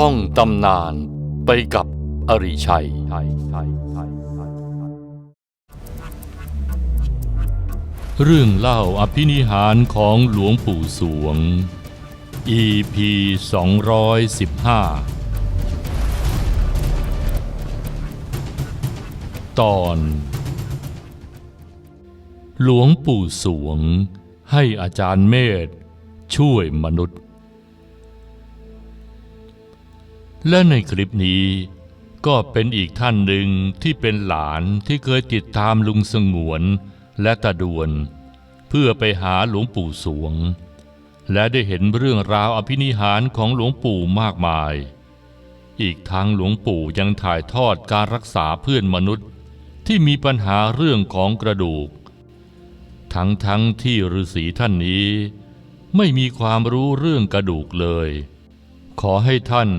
ท่องตำนานไปกับอริชัย เรื่องเล่าอภินิหารของหลวงปู่สวง EP 215 ตอน หลวงปู่สวงให้อาจารย์เมธช่วยมนุษย์ และในคลิปนี้ ก็เป็นอีกท่านหนึ่งที่เป็นหลานที่เคยติดตามลุงสงวนและตาดวน เพื่อไปหาหลวงปู่สวง และได้เห็นเรื่องราวอภินิหารของหลวงปู่มากมาย อีกทั้งหลวงปู่ยังถ่ายทอดการรักษาเพื่อนมนุษย์ที่มีปัญหาเรื่องของกระดูก ทั้งทั้งที่ฤาษีท่านนี้ ไม่มีความรู้เรื่องกระดูกเลย ขอให้ท่าน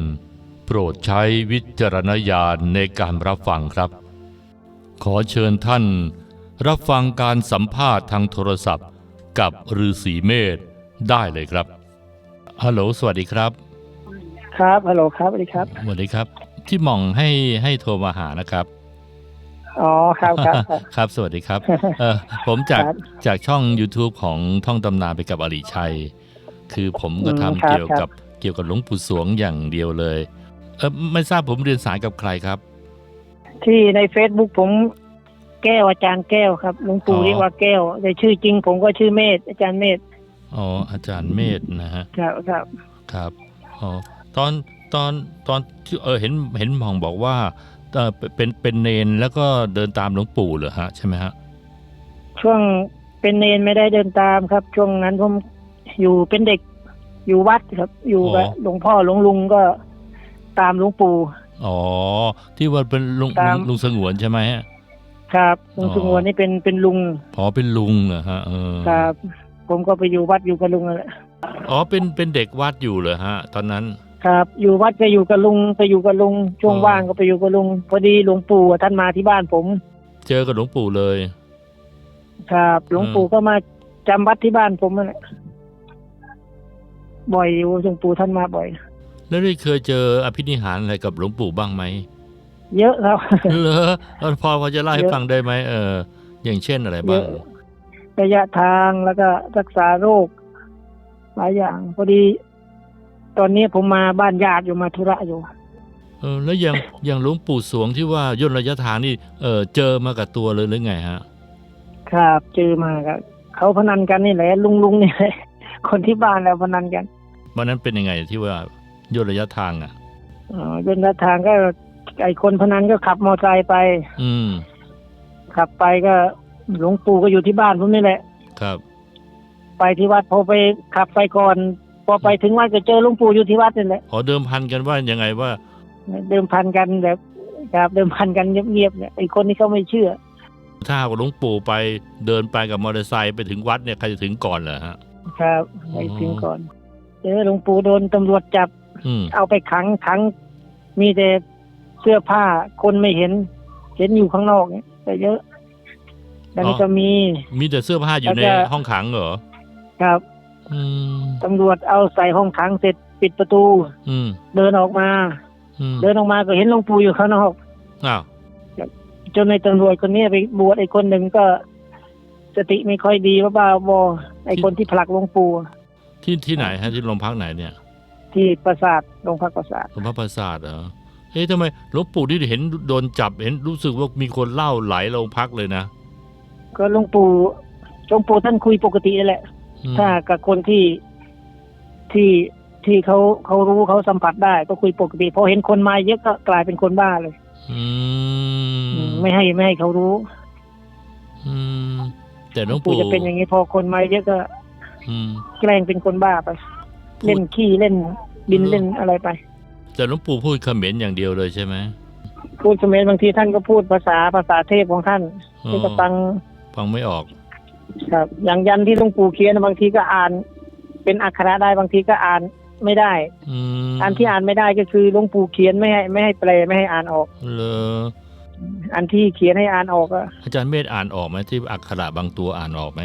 โปรดใช้วิจารณญาณในการรับฟังครับ ขอเชิญท่าน รับฟังการสัมภาษณ์ทางโทรศัพท์ กับฤาษีเมธได้เลยครับฮัลโหลสวัสดีครับ ครับฮัลโหลครับสวัสดีครับสวัสดีครับ ที่หม่องให้ให้โทรมาหานะครับอ๋อครับครับครับครับสวัสดีครับเออผมจากครับจากช่อง YouTube ของท่องตำนานไปกับอริชัย คือผมก็อืมทำครับเกี่ยวครักับบเกี่ยวกับหลวงปู่สวงอย่างเดียวเลย เออไม่ทราบผมเรียนสายกับใครครับ ที่ใน Facebook ผมแก้วอาจารย์แก้วครับหลวงปู่อ๋อเรียกว่าแก้ว แต่ชื่อจริงผมก็ชื่อเมธอาจารย์เมธอ๋ออาจารย์เมธนะฮะครับครับครับอ๋อตอนตอนตอนที่เออเห็นเห็นหมองบอกว่าเออเป็นเป็นเนนแล้วก็เดินตามหลวงปู่เหรอฮะใช่ไหมฮะช่วงเป็นเนนไม่ได้เดินตามครับ ช่วงนั้นผมอยู่เป็นเด็กอยู่วัดครับ อยู่กับหลวงพ่อหลวงลุงก็ ตามหลวงปู่อ๋อ ที่ว่าเป็นลุงตาลุมงลุงสงวนใช่ไหมฮะ ครับหลวงอ๋อสุงวนนี่เป็นเป็นลุงอ๋อเป็นลุงเหรอฮะเออครับ ผมก็ไปอยู่วัดอยู่กับลุงนั่นแหละอ๋อเป็นเป็นเด็กวัดอยู่เหรอฮะ ตอนนั้น ครับ อยู่วัดก็อยู่กับลุงไปอยู่กับลุงช่วงอ๋อ ว่างก็ไปอยู่กับลุงพอดีหลวงปู่ท่านมาที่บ้านผม เจอกับหลวงปู่เลย ครับหลวงอืมปู่ก็มาจำวัดที่บ้านผมนั่นแหละบ่อยอยู่หลวงปู่ท่านมาบ่อย แล้วได้เคยเจออภินิหารอะไรกับหลวงปู่บ้างไหมเยอะครับเหรอเออพอพอจะเล่าให้เยอะฟังได้ไหมเออ อย่างเช่นอะไรบ้างเยอะระยะทางแล้วก็รักษาโรค หลายอย่าง พอดี ตอนนี้ผมมาบ้านญาติอยู่มาธุระอยู่ เออ แล้วอย่างอย่างหลวงปู่สวงที่ว่าย่นระยะทางนี่เออเจอมากับตัวเลยหรือไงฮะ ครับเจอมาครับเขาพนันกันนี่แหละลุงลุงนี่แหละคนที่บ้านแล้วพนันกันวันนั้นเป็นยังไงที่ว่า ย่นระยะทางอะอ๋อเป็นระยะทางก็ไอคนพนันก็ขับมอเตอร์ไซค์ไป อืม ขับไปก็หลวงปู่ก็อยู่ที่บ้านผมนี่แหละ ครับ ไปที่วัดพอไปขับไปก่อน พอไปถึงวัดก็เจอหลวงปู่อยู่ที่วัดนี่แหละขอเดิมพันกันว่ายังไงว่า เดิมพันกันแบบครับเดิมพันกันเงียบๆเนี่ยไอ้คนนี้เขาไม่เชื่อ ถ้าหากว่าหลวงปู่ไปเดินไปกับมอเตอร์ไซค์ไปถึงวัดเนี่ยใครจะถึงก่อนเหรอฮะ ครับไปถึงก่อนเจอหลวงปู่โดนตำรวจจับอืม เอาไปขังขัง มีแต่เสื้อผ้าคนไม่เห็น เห็นอยู่ข้างนอกเนี่ยแต่เยอะแล้วนี่ก็มี มีแต่เสื้อผ้าอยู่ในแล้วก็ห้องขังเหรอ ครับอืมตำรวจเอาใส่ห้องขังเสร็จปิดประตูอืมเดินออกมาอืมเดินออกมาก็เห็นหลวงปู่อยู่ข้างนอกอ้าวจนในตำรวจคนนี้ไปบวชไอ้คนหนึ่งก็ สติไม่ค่อยดีว่าบ้าบอไอ้คนที่ผลักหลวงปู่ที่ที่ไหนฮะที่โรงพักไหนเนี่ย ที่ปราสาทโรงพักปราสาทโรงพักปราสาทเหรอเฮ้ยทำไมหลวงปู่ที่เห็นโดนจับเห็นรู้สึกว่ามีคนเล่าไหลโรงพักเลยนะก็หลวงปู่หลวงปู่ท่านคุยปกตินั่นแหละ อืมถ้ากับคนที่ที่ที่เขาเขารู้เขาสัมผัสได้ ก็คุยปกติพอเห็นคนมาเยอะก็กลายเป็นคนบ้าเลย อืมไม่ให้ไม่ให้เขารู้อืมแต่หลวงปู่ปู่จะเป็นอย่างนี้พอคนมาเยอะก็ อืม แกล้งเป็นคนบ้าไปพูดเล่นขี้เล่น ดินอืมเล่นอะไรไป แต่หลวงปู่พูดเขมรอย่างเดียวเลยใช่ไหมพูดเขมรบางทีท่านก็พูดภาษาภาษาเทพของท่านอ๋อที่ก็ฟังฟังไม่ออก ครับ อย่างยันที่หลวงปู่เขียนบางทีก็อ่าน เป็นอักขระได้บางทีก็อ่านไม่ได้อืมอันที่อ่านไม่ได้ก็คือหลวงปู่เขียนไม่ให้ไม่ให้แปลไม่ให้อ่านออกเลออันที่เขียนให้อ่านออกก็อาจารย์เมธอ่านออกไหมที่อักขระบางตัวอ่านออกไหม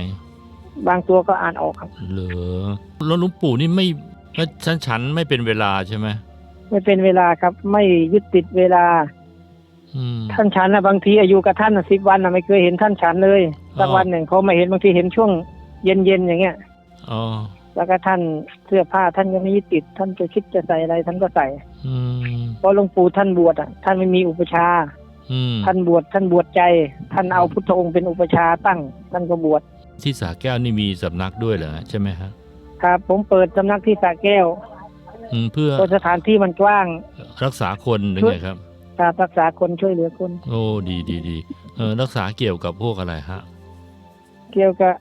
บางตัวก็อ่านออกครับ เหรอแล้วหลวงปู่นี่ไม่ แล้วฉันฉันไม่เป็นเวลาใช่ไหมไม่เป็นเวลาครับ ไม่ยึดติดเวลา อืม ท่านฉันนะบางทีอายุกับท่านสิบวันนะไม่เคยเห็นท่านฉันเลยสักอ๋อ วันหนึ่งเขาไม่เห็นบางทีเห็นช่วงเย็นๆอย่างเงี้ย อ๋อแล้วก็ท่านเสื้อผ้าท่านยังไม่ยึดติด ท่านจะคิดจะใส่อะไร ท่านก็ใส่อืมเพราะหลวงปู่ท่านบวชอะท่านไม่มีอุปชฌาย์อืมท่านบวชท่านบวชใจ ท่านเอาพุทธองค์เป็นอุปชฌาย์ตั้ง ท่านก็บวชที่สาแก้วนี่มีสำนักด้วยเหรอใช่ไหมฮะ ครับ ผมเปิดสำนักที่สระแก้วอืมเพื่อเพราะสถานที่มันกว้าง รักษาคนหรือไงครับการรักษาคนช่วยเหลือคน โอ้ดีดีดีเออรักษาเกี่ยวกับพวกอะไรฮะ เกี่ยวกับ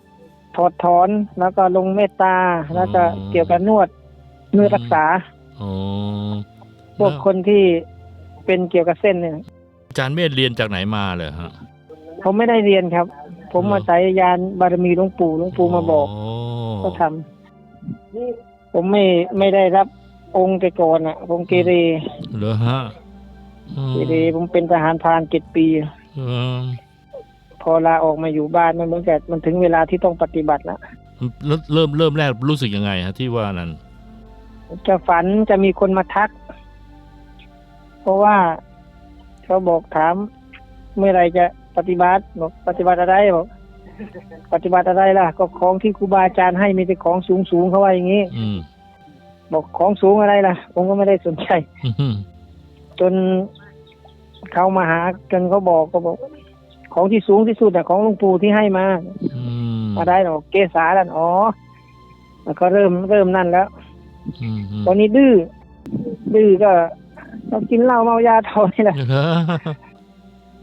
ถอดถอนแล้วก็ลงเมตตาแล้วก็อืมเกี่ยวกับนวดนวดรักษาอ๋อพวกแล้วคนที่เป็นเกี่ยวกับเส้นเนี่ยอาจารย์เมธเรียนจากไหนมาเหรอฮะ ผมไม่ได้เรียนครับ ผมเหรอมาสายยานบารมีหลวงปู่หลวงปู่มาบอก ก็ทำ ผมไม่ไม่ได้รับองค์แต่ก่อนอะ ผมเกเรเหรอฮะอืมเกเรผมเป็นทหารพรานเจ็ดปี เออพอลาออกมาอยู่บ้านมันเหมือนกับมันถึงเวลาที่ต้องปฏิบัติแล้วแล้วเริ่มเริ่มแรกรู้สึกยังไงฮะที่ว่านั้นจะฝันจะมีคนมาทัก เพราะว่าเขาบอกถาม เมื่อไหรจะปฏิบัติบอกปฏิบัติอะไรบอก ปฏิบัติอะไรล่ะ ก็ของที่ครูบาอาจารย์ให้มีแต่ของสูงสูงๆเขาว่าอย่างนี้อืมบอกของสูงอะไรล่ะ ผมก็ไม่ได้สนใจ อืมจนเขามาหาจนเขาบอกก็บอก ของที่สูงที่สุดอะของหลวงปู่ที่ให้มาอืมอะไรหรอกเกษาแล้วอ๋อแล้วก็เริ่มเริ่มนั่นแล้ว อืมอืมตอนนี้ดื้อ ดื้อก็เรากินเหล้าเมายาเท่านี่แหละเหรอ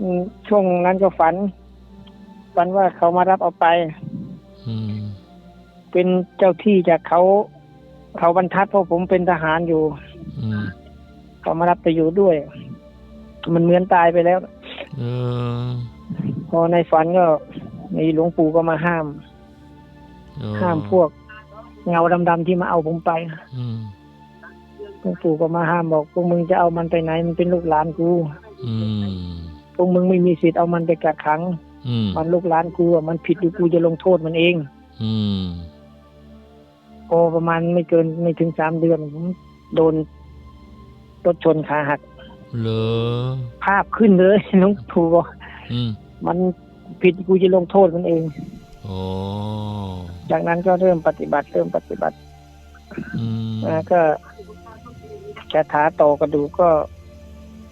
อืมช่วงนั้นก็ฝัน ฝันว่าเขามารับเอาไป อืมเป็นเจ้าที่จากเขา เขาบรรทัดเพราะผมเป็นทหารอยู่ อืมเขามารับไปอยู่ด้วย มันเหมือนตายไปแล้ว เออพอในฝันก็มีหลวงปู่ก็มาห้าม เออห้ามพวก เงาดำๆที่มาเอาผมไปอืมหลวงปู่ก็มาห้ามบอกพวกมึงจะเอามันไปไหนมันเป็นลูกหลานกูอืมพวกมึงไม่มีสิทธิ์เอามันไปกักขังอื มมันลูกหลานกูอะมันผิดอยู่กูจะลงโทษมันเอง อืมพอประมาณไม่เกินไม่ถึงสามเดือนผมโดนรถชนขาหักเหรอภาพขึ้นเลยหลวงปู่บอกอืมมันผิดกูจะลงโทษมันเองโอ้จากนั้นก็เริ่มปฏิบัติเริ่มปฏิบัติอืมนะก็แค่ขาต่อกระดูกก็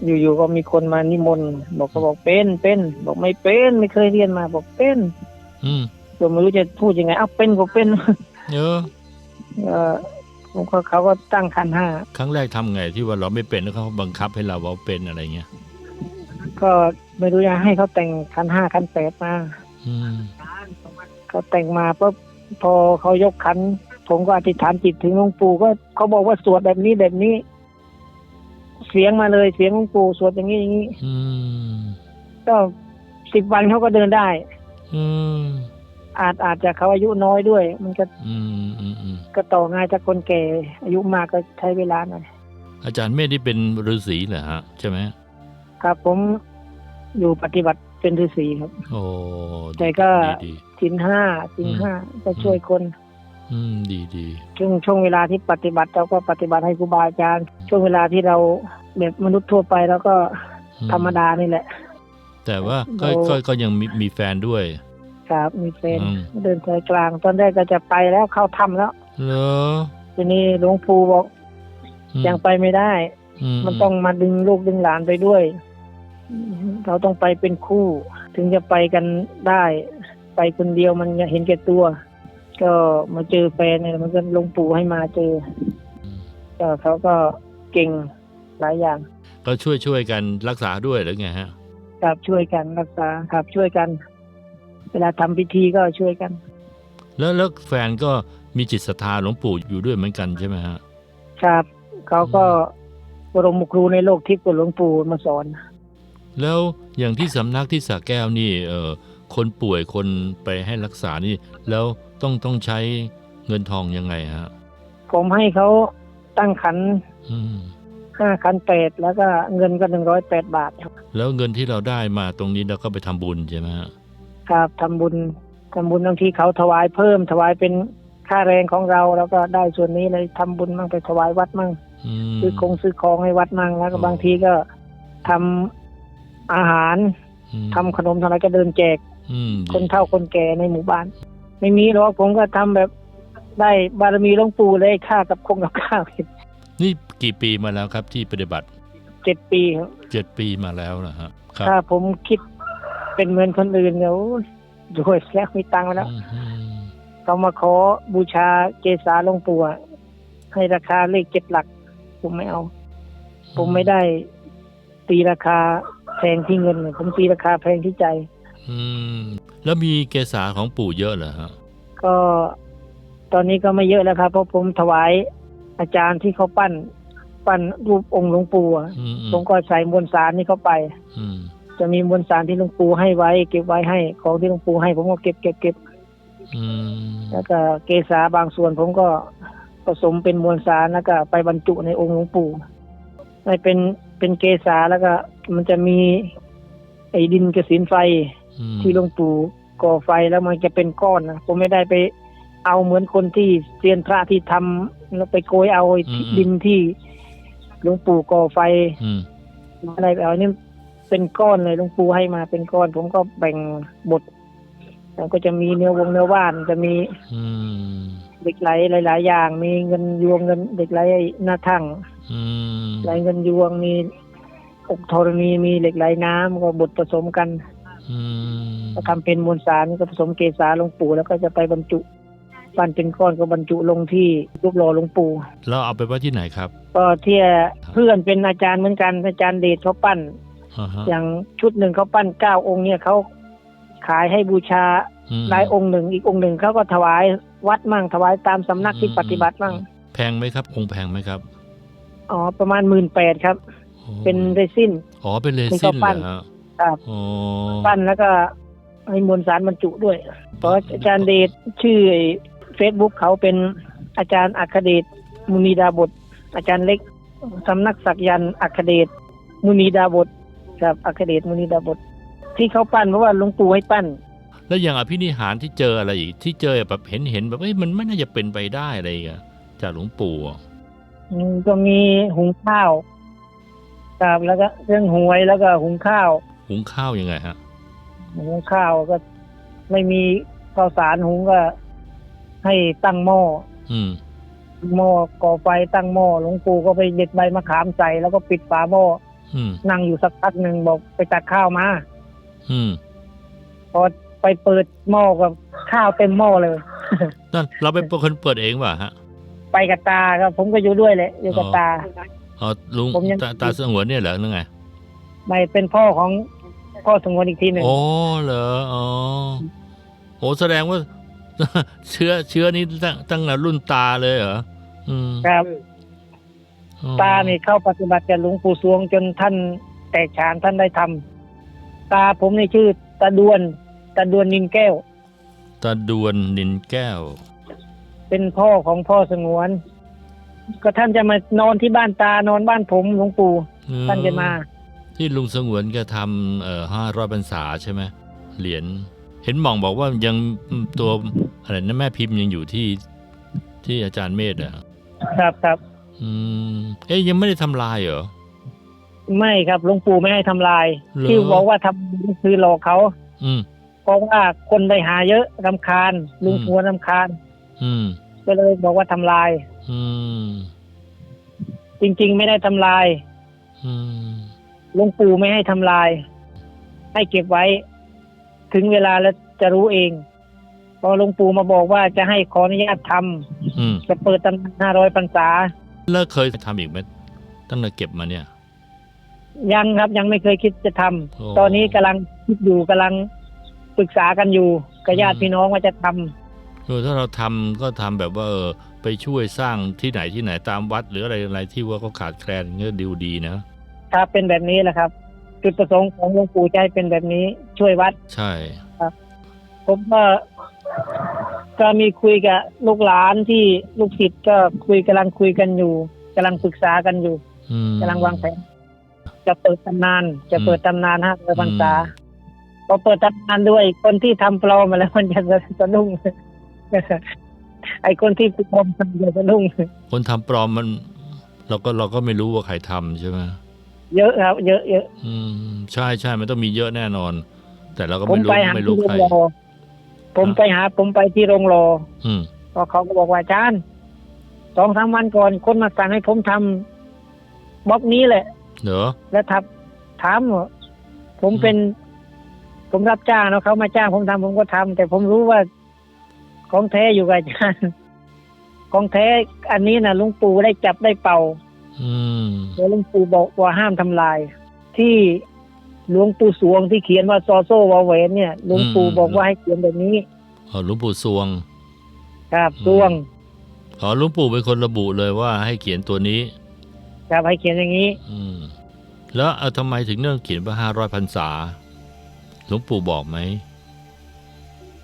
อยู่ๆก็มีคนมานิมนต์บอกก็บอกเป็นเป็นบอกไม่เป็นไม่เคยเรียนมาบอกเป็นอืมผมไม่รู้จะพูดยังไงอ้าวเป็นก็เป็นเออเออผมก็เขาก็ตั้งคันห้าครั้งแรกทำไงที่ว่าเราไม่เป็นแล้วเขาบังคับให้เราเอาเป็นอะไรเงี้ยก็ไม่รู้จะให้เขาแต่งคันห้าคันแปดมาอืมเขาแต่งมาปุ๊บพอเขายกขัน ผมก็อธิษฐานจิตถึงหลวงปู่ก็เขาบอกว่าสวดแบบนี้แบบนี้ เสียงมาเลยเสียงหลวงปู่สวดอย่างนี้อย่างนี้อืมก็สิบวันเขาก็เดินได้ อืมอาจอาจจะเขาอายุน้อยด้วย มันก็อืมอืมอืมก็ต่อง่ายจากคนแก่อายุมากก็ใช้เวลาหน่อยอาจารย์เมธที่เป็นฤาษีเหรอฮะ ใช่ไหมครับ ผมอยู่ปฏิบัติเป็นฤาษีครับ โอ้แต่ก็ ดีดี สินห้าสินห้าก็ช่วยคน อืมดีดีช่วงช่วงเวลาที่ปฏิบัติเราก็ปฏิบัติให้ครูบาอาจารย์ ช่วงเวลาที่เราแบบมนุษย์ทั่วไปเราก็อืธรรมดานี่แหละ แต่ว่าก็เราก็ก็ยังมีมีแฟนด้วย ครับมีแฟนอืมเดินสายกลางตอนแรกก็จะไปแล้วเข้าถ้ำแล้วเหรอทีนี้หลวงปู่บอกอืยังไปไม่ได้ มันต้องมาดึงลูกดึงหลานไปด้วย เราต้องไปเป็นคู่ ถึงจะไปกันได้ ไปคนเดียวมันจะเห็นแก่ตัว ก็มาเจอแฟนเนี่ยมันก็หลวงปู่ให้มาเจอก็เขาก็เก่งหลายอย่าง ก็ช่วยช่วยกันรักษาด้วยหรือไงฮะครับช่วยกันรักษาครับช่วยกัน เวลาทำพิธีก็ช่วยกัน แล้วแล้วแฟนก็มีจิตศรัทธาหลวงปู่อยู่ด้วยเหมือนกันใช่ไหมฮะครับเขาก็บรมครูในโลกทิพย์กับหลวงปู่มาสอน แล้วอย่างที่สำนักที่สระแก้วนี่ เออคนป่วยคนไปให้รักษานี่ แล้ว ต้องต้องใช้เงินทองยังไงฮะ ผมให้เขาตั้งขันอืมห้าขันแปดแล้วก็เงินก็หนึ่งร้อยแปดบาทครับแล้วเงินที่เราได้มาตรงนี้เราก็ไปทำบุญใช่ไหมฮะครับทำบุญทำบุญบางทีเขาถวายเพิ่ม ถวายเป็นค่าแรงของเรา แล้วก็ได้ส่วนนี้เลยทำบุญมั่งไปถวายวัดมั่งอมซื้อคงซื้อของให้วัดมั่งแล้วก็อ๋อ บางทีก็ทำอาหารอืมทำขนมทำอะไรก็เดินแจกอืมคนเฒ่าคนแก่ในหมู่บ้าน ไม่มีหรอกผมก็ทำแบบได้บารมีหลวงปู่เลยค่ากับคงกับข้าวนี่กี่ปีมาแล้วครับที่ปฏิบัติเจ็ดปีครับเจ็ดปีมาแล้วนะฮะครับถ้าผมคิดเป็นเหมือนคนอื่นเนี่ยโอ้ยรวยแล้วมีตังค์แล้วอืมอืมเขามาขอบูชาเกษาหลวงปู่อะให้ราคาเลขเจ็ดหลัก ผมไม่เอา ผมไม่ได้ตีราคาแพงที่เงิน ผมตีราคาแพงที่ใจ อืม แล้วมีเกษาของปู่เยอะเหรอฮะ ก็ตอนนี้ก็ไม่เยอะแล้วครับ เพราะผมถวายอาจารย์ที่เขาปั้น ปั้นรูปองค์หลวงปู่อะอืมอืผมก็ใส่มวลสารนี่เข้าไป อืมจะมีมวลสารที่หลวงปู่ให้ไว้ เก็บไว้ให้ของที่หลวงปู่ให้ ผมก็เก็บเก็บเก็บอืมแล้วก็เกษาบางส่วน ผมก็ผสมเป็นมวลสารแล้วก็ไปบรรจุในองค์หลวงปู่ให้เป็นเป็นเกษาแล้วก็มันจะมีไอ้ดินกระสินไฟอืม ที่หลวงปู่ก่อไฟแล้วมันจะเป็นก้อนนะผมไม่ได้ไปเอาเหมือนคนที่เซียนพระที่ทำแล้วไปโกยเอาไอ้ที่ดินที่หลวงปู่ก่อไฟอืมอะไรไปเอานี่เป็นก้อนเลยหลวงปู่ให้มาเป็นก้อน ผมก็แบ่งบทแล้วก็จะมีเนื้อวงเนื้อว่านจะมีอืมเหล็กไหลหลาย ๆ อย่าง มีเงินยวงเงินเหล็กไหลหน้าทั่งอืมไหลเงินยวงมีอกธรณีมีเหล็กไหลน้ำก็บดผสมกันอืม ก็ทำเป็นมวลสารก็ผสมเกสาหลวงปู่แล้วก็จะไปบรรจุปั้นเป็นก้อนก็บรรจุลงที่รูปหล่อหลวงปู่แล้วเอาไปไว้ที่ไหนครับ ก็เที่ยเพื่อนเป็นอาจารย์เหมือนกันอาจารย์เดชเขาปั้นอ่าฮะอย่างชุดหนึ่งเขาปั้นเก้าองค์เนี่ยเขาขายให้บูชาอืมได้องค์หนึ่งอีกองค์หนึ่งเขาก็ถวายวัดมั่งถวายตามสำนักที่ปฏิบัติมั่งแพงไหมครับองค์แพงไหมครับอ๋อประมาณหมื่นแปดครับโอ้เป็นเรซินอ๋อเป็นเรที่ซินเขาเหรปั้อนฮะ ครับอ๋อปั้นแล้วก็ให้มวลสารบรรจุด้วย เพราะอาจารย์เดชชื่อเฟซบุ๊กเขาเป็นอาจารย์อัครเดชมุนีดาบท อาจารย์เล็กสำนักศักยันต์อัครเดชมุนีดาบทครับอัครเดชมุนีดาบท ที่เขาปั้นเพราะว่าหลวงปู่ให้ปั้น แล้วอย่างอภินิหารที่เจออะไรอีกที่เจอแบบเห็นเห็นแบบเอ้ยมันไม่น่าจะเป็นไปได้อะไรอีกอะจากหลวงปู่อะอืมก็มีหุงข้าวครับแล้วก็เรื่องหวยแล้วก็หุงข้าว หุงข้าวยังไงฮะหุงข้าวก็ไม่มีข้าวสารหุงก็ ให้ตั้งหม้ออืมหม้อก่อไฟตั้งหม้อหลวงปู่ก็ไปเด็ดใบมะขามใส่แล้วก็ปิดฝาหม้ออืมนั่งอยู่สักพักหนึ่งบอกไปตักข้าวมาอืมพอไปเปิดหม้อกับข้าวเต็มหม้อเลย นั่นเราเป็นคนเปิดเองป่ะฮะไปกับตาครับผมก็อยู่ด้วยแหละอยู่กับอ๋อตา อ๋อลุงผมยัง ตาตาสงวนเนี่ยเหรอหรือไง ไม่เป็นพ่อของพ่อสงวนอีกทีหนึ่ง โอ้เหรออ๋อโอ้แสดงว่า เชื้อเชื้อนี้ตั้งตั้งแต่รุ่นตาเลยเหรออืมครับ อ๋อตานี่เข้าปฏิบัติกับหลวงปู่สวงจนท่านแตกฉานท่านได้ทำตาผมนี่ชื่อตาดวนตาดวนนินแก้ว ตาดวนนินแก้ว เป็นพ่อของพ่อสงวน ก็ท่านจะมานอนที่บ้านตานอนบ้านผมหลวงปู่อืมท่านจะมา ที่ลุงสงวนแกทำเอ่อห้าร้อยพรรษาใช่ไหมเหรียญเห็นหมองบอกว่ายังตัวอะไรนะแม่พิมพ์ยังอยู่ที่ที่อาจารย์เมธอะครับครับอืมเอ๊ยยังไม่ได้ทำลายเหรอ ไม่ครับหลวงปู่ไม่ให้ทำลายเหรอ ที่บอกว่าทำคือหลอกเขา อืม เพราะว่าคนไปหาเยอะรำคาญลุงอืมสงวนรำคาญอืม ก็เลยบอกว่าทำลาย อืมจริง ๆ ไม่ได้ทำลาย อืม หลวงปู่ไม่ให้ทำลาย ให้เก็บไว้ ถึงเวลาแล้วจะรู้เอง พอหลวงปู่มาบอกว่าจะให้ขออนุญาตทำอืมจะเปิดตำนานห้าร้อยพรรษาเลิกเคยทำอีกไหมตั้งแต่เก็บมาเนี่ย ยังครับยังไม่เคยคิดจะทำโอ้ตอนนี้กำลังคิดอยู่กำลังปรึกษากันอยู่กับญาติอืมพี่น้องว่าจะทำเออถ้าเราทำก็ทำแบบว่าเออไปช่วยสร้างที่ไหนที่ไหนตามวัด หรืออะไรอะไรที่ว่าเขาขาดแคลนเงี้ยดีดีนะ ถ้าเป็นแบบนี้แหละครับ จุดประสงค์ของหลวงปู่ใจเป็นแบบนี้ช่วยวัด ใช่ ผมก็ก็มีคุยกับลูกหลานที่ลูกศิษย์ก็คุยกำลังคุยกันอยู่กำลังปรึกษากันอยู่อืม กำลังวางแผนจะเปิดตำนาน จะเปิดตำนานห้าร้อยพรรษาอืมพอเปิดตำนานด้วย คนที่ทำปลอมมาแล้วมันจะสะดุ้งไอ้คนที่ปลอมมันจะสะดุ้งคนทำปลอมมัน เราก็เราก็ไม่รู้ว่าใครทำใช่ไหม เยอะครับ เยอะเยอะอืมใช่ใช่มันต้องมีเยอะแน่นอน แต่เราก็ผมไม่รู้ไปหาไม่ที่รู้โรใคงรรอผมไปหา ผมไปที่โรงรออืมก็เขาก็บอกว่าอาจารย์สองสามวันก่อนคนมาสั่งให้ผมทำบล็อกนี้แหละ เหรอ แล้วทับถามว่าผมอืม เป็น ผมรับจ้างแล้วเขามาจ้างผมทำผมก็ทำแต่ผมรู้ว่าของแท้อยู่กับอาจารย์ ของแท้อันนี้นะลุงปู่ได้จับได้เป่าอืม แล้วหลุงปู่บอกว่าห้ามทำลาย ที่หลวงปู่สวงที่เขียนว่าซอโซวาเวนเนี่ยหลวงปู่บอกว่าให้เขียนแบบนี้อ๋อหลวงปู่สวง ครับอืมสวงอ๋อหลวงปู่เป็นคนระบุเลยว่าให้เขียนตัวนี้ ครับให้เขียนอย่างนี้ อืม แล้วเอาทำไมถึงเรื่องเขียนว่าห้าร้อยพรรษาหลวงปู่บอกไหม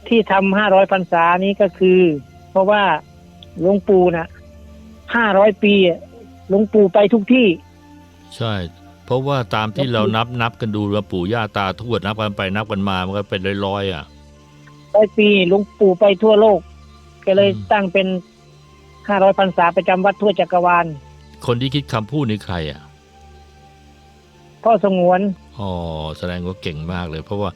ที่ทำห้าร้อยพรรษานี้ก็คือ เพราะว่าหลวงปู่น่ะห้าร้อยปีอะ หลวงปู่ไปทุกที่ ใช่ เพราะว่าตามที่แล้วเรานับนับกันดูว่าปู่ย่าตาทวดนับกันไปนับกันมามันก็เป็นร้อยๆอะร้อยปีหลวงปู่ไปทั่วโลก ก็เลยอืมตั้งเป็นห้าร้อยพรรษาประจำวัดทั่วจักรวาล คนที่คิดคำพูดนี่ใครอะพ่อสงวน อ๋อ แสดงว่าเก่งมากเลย เพราะว่า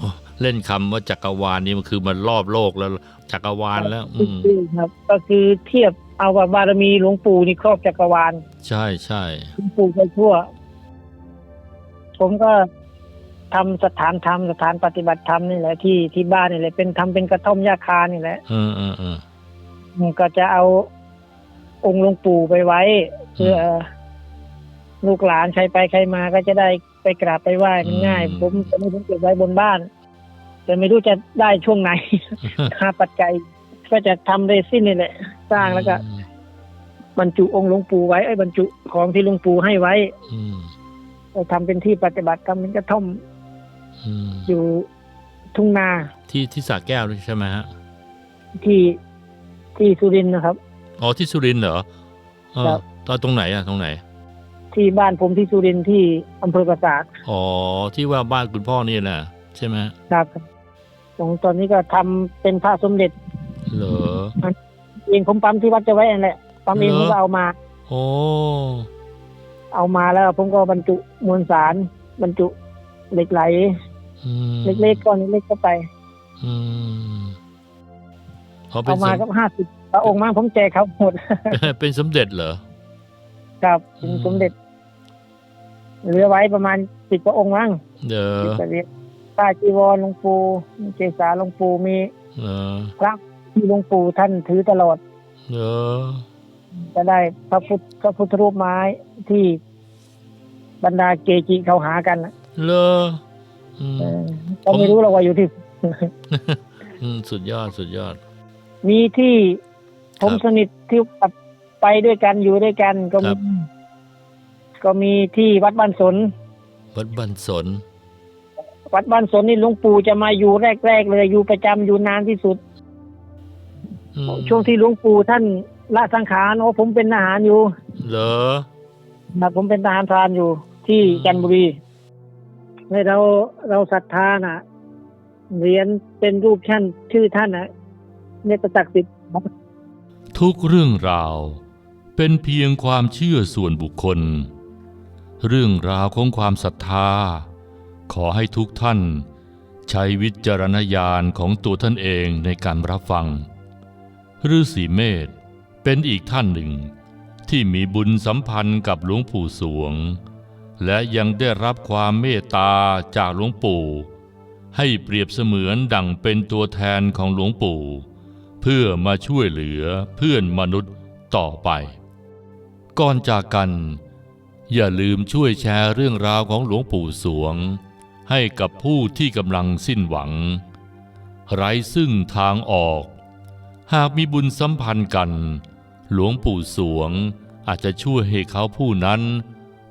อ๋อเล่นคำว่าจักรวาลนี่มันคือมันรอบโลกแล้วจักรวาลแล้ว อืมครับ ก็คือเทียบ เอาว่าบารมีหลวงปู่นี่ครอบจักรวาลใช่ใช่หลวงปู่ไปทั่ว ผมก็ทำสถานธรรมสถานปฏิบัติธรรมนี่แหละที่ที่บ้านนี่แหละเป็นทำเป็นกระท่อมยาคานี่แหละเออเออเออผมก็จะเอาองค์หลวงปู่ไปไว้ เพื่ออลูกหลานใครไปใครมาก็จะได้ไปกราบไปไหว้มันง่าย ผมจะไม่ผมเก็บไว้บนบ้าน แต่ไม่รู้จะได้ช่วงไหนหาปัจจัย ก็จะทำเรซินนี่แหละ สร้างแล้วก็บรรจุองค์หลวงปู่ไว้ไอ้ยบรรจุของที่หลวงปู่ให้ไว้อืมเราทำเป็นที่ปฏิบัติทำเป็นกระท่อมอืมอยู่ทุ่งนาที่ที่สระแก้วด้วยใช่ไหมฮะที่ที่สุรินทร์นะครับ อ๋อที่สุรินทร์เหรอเออครับ ตอนตรงไหนอะตรงไหน ที่บ้านผมที่สุรินทร์ที่อำเภอปราสาทอ๋อที่ว่าบ้านคุณพ่อนี่แหละใช่ไหมครับตรงตอนนี้ก็ทำเป็นพระสมเด็จ เหรอเองผมปั๊มที่วัดจะไว้นั่นแหละปั๊มเองเหรอผมก็เอามาโอ้เอามาแล้วผมก็บรรจุมวลสาร บรรจุเหล็กไหลอืมเล็กๆก้อนเล็กๆเข้าไปอืมเขาเป็เอานมาสมก็ห้าสิบพระองค์มาผมแจกเขาหมด เป็นสมเด็จเหรอครับเป็นอืมสมเด็จเหลือไว้ประมาณสิบพระองค์มั้งเด้อสิบกว่าเหรียญป้าจีวรหลวงปู่มีเกศาหลวงปู่มีเออพระ ที่หลวงปู่ท่านถือตลอดเด้อจะได้พระพุทธพระพุทธรูปไม้ที่บรรดาเกจิเขาหากันน่ะเลออืม เออก็ไม่รู้เราว่าอยู่ที่ อืม สุดยอด สุดยอด มีที่ผมครับ สนิทที่แบบไปด้วยกันอยู่ด้วยกันก็ครัมีบก็มีที่วัดบ้านสน วัดบันสน วัดบ้านสนนี่หลวงปู่จะมาอยู่แรกๆเลยอยู่ประจำอยู่นานที่สุดอืม ช่วงที่หลวงปู่ท่านละสังขารโอ้ผมเป็นทหารอยู่ เหรอนะผมเป็นทหารพรานอยู่ ที่อืมจันทบุรีในเราเราศรัทธาน่ะเหรียญเป็นรูปท่านชื่อท่านน่ะเนี่ยประจักษ์สิทธิ์ทุกเรื่องราว เป็นเพียงความเชื่อส่วนบุคคล เรื่องราวของความศรัทธา ขอให้ทุกท่าน ใช้วิจารณญาณของตัวท่านเองในการรับฟัง ฤาษีเมธเป็นอีกท่านหนึ่ง ที่มีบุญสัมพันธ์กับหลวงปู่สวง และยังได้รับความเมตตาจากหลวงปู่ ให้เปรียบเสมือนดั่งเป็นตัวแทนของหลวงปู่ เพื่อมาช่วยเหลือเพื่อนมนุษย์ต่อไป ก่อนจากกัน อย่าลืมช่วยแชร์เรื่องราวของหลวงปู่สวง ให้กับผู้ที่กำลังสิ้นหวัง ไร้ซึ่งทางออก หากมีบุญสัมพันธ์กัน หลวงปู่สวงอาจจะช่วยให้เขาผู้นั้น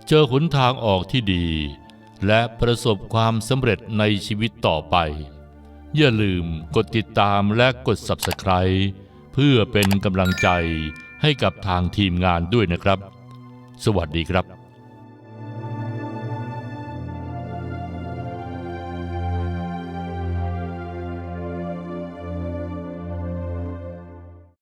เจอหนทางออกที่ดี และประสบความสำเร็จในชีวิตต่อไป อย่าลืมกดติดตามและกด Subscribe เพื่อเป็นกำลังใจให้กับทางทีมงานด้วยนะครับ สวัสดีครับ